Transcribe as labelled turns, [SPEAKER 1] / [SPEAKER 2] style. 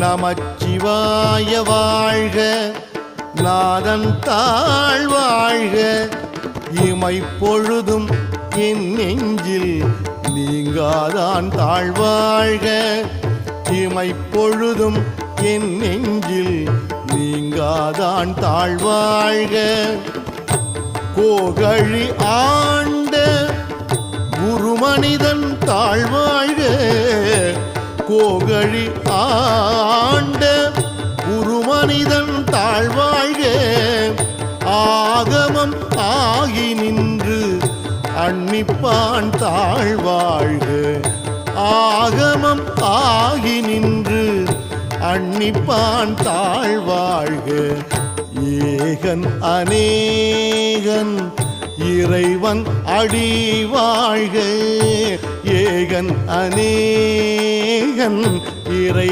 [SPEAKER 1] நமச்சிவாய வாழ்க. நாதன் தாழ் வாழ்க. இமை பொழுதும் என் நெஞ்சில் நீங்காதான் தாழ்வாழ்க இமை பொழுதும் என் நெஞ்சில் நீங்காதான் தாழ்வாழ்க கோகழி ஆண்ட குருமனிதன் தாழ்வாழ் கோகழி ஆண்ட குருமனிதன் தாழ்வாழ்க. ஆகமம் ஆகி நின்று அன்னிப்பான் தாழ்வாழ்க. ஆகமம் ஆகி நின்று அன்னிப்பான் தாழ்வாழ்க. ஏகன் அநேகன் இறைவன் அடி வாழ்க ஏகன் அநேகன் இறை